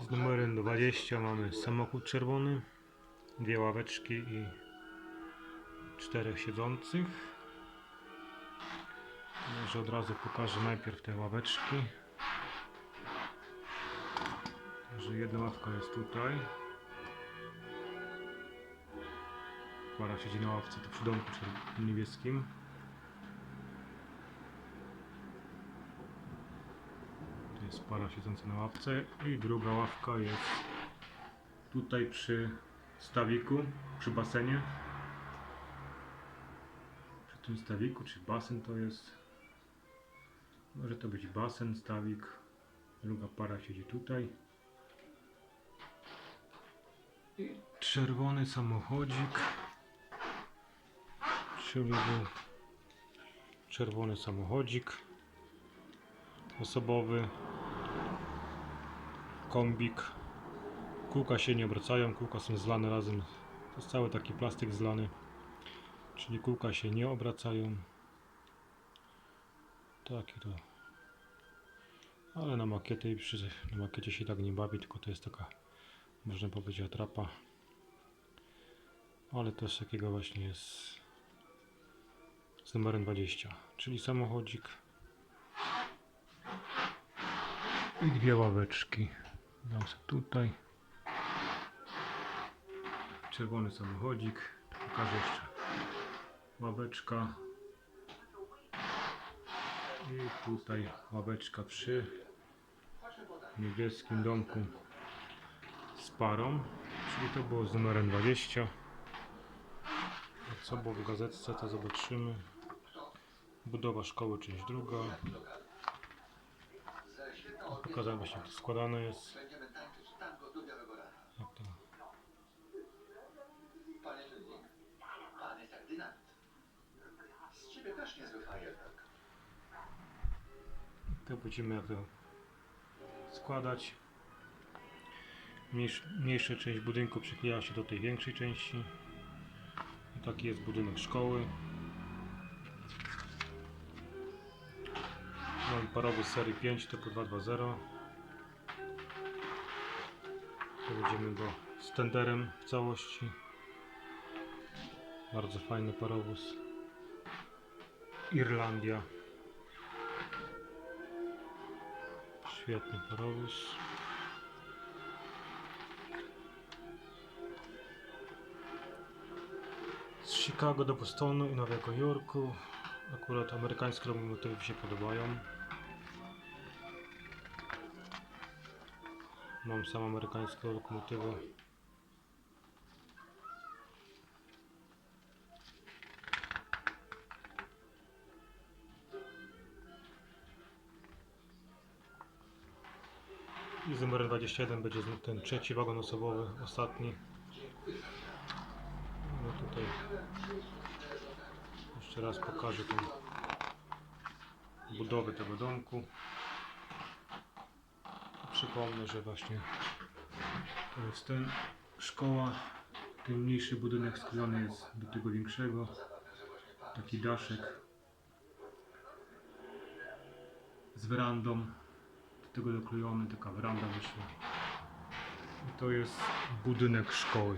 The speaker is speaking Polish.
Z numerem 20 mamy samochód czerwony, dwie ławeczki i czterech siedzących. Może od razu pokażę najpierw te ławeczki. Że jedna ławka jest tutaj. Para siedzi na ławce, to przy domku niebieskim. Jest para siedząca na ławce i druga ławka jest tutaj przy stawiku, przy basenie. Przy tym stawiku, czy basen to jest? Może to być basen, stawik. Druga para siedzi tutaj. I czerwony samochodzik. Czyli czerwony samochodzik osobowy. Kombik. Kółka się nie obracają, kółka są zlane razem. To jest cały taki plastik zlany. Czyli kółka się nie obracają. Takie to. Ale na przy, na makiecie się tak nie bawi, tylko to jest taka, można powiedzieć, atrapa. Ale też takiego właśnie jest z numerem 20, czyli samochodzik i dwie ławeczki. Dam tutaj. Czerwony samochodzik. Pokażę jeszcze ławeczka. I tutaj ławeczka przy niebieskim domku z parą. Czyli to było z numerem 20. A Co było w gazetce, to zobaczymy. Budowa szkoły, część druga. Pokazałem właśnie, jak to składane jest. Będziemy tańczyć tango do białego rana. Jak to Panie pan jest jak dynamit. Z ciebie też niezły fajerwerk. To będziemy jak to składać. Mniejsz, mniejsza część budynku przykleja się do tej większej części. I taki jest budynek szkoły. Mam parowy z serii 5 typu 220. To będziemy go z tenderem w całości. Bardzo fajny parowóz. Irlandia. Świetny parowóz. Z Chicago do Bostonu i Nowego Jorku. Akurat amerykańskie lokomotywy mi się podobają. Mam sam amerykańskie lokomotywy. I z numerem 21 będzie ten trzeci wagon osobowy, ostatni. No tutaj jeszcze raz pokażę tą budowę tego domku. Przypomnę, że właśnie to jest ten szkoła. Ten mniejszy budynek sklejony jest do tego większego. Taki daszek z werandą. Do tego doklejony, taka weranda wyszła. I to jest budynek szkoły.